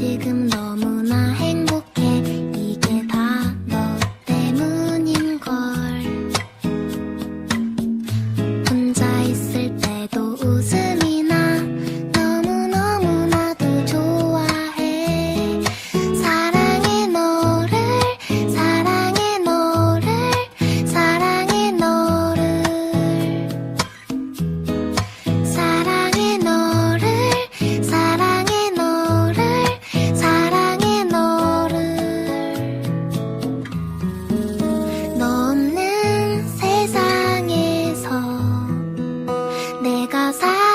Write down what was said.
지금 너 내가 살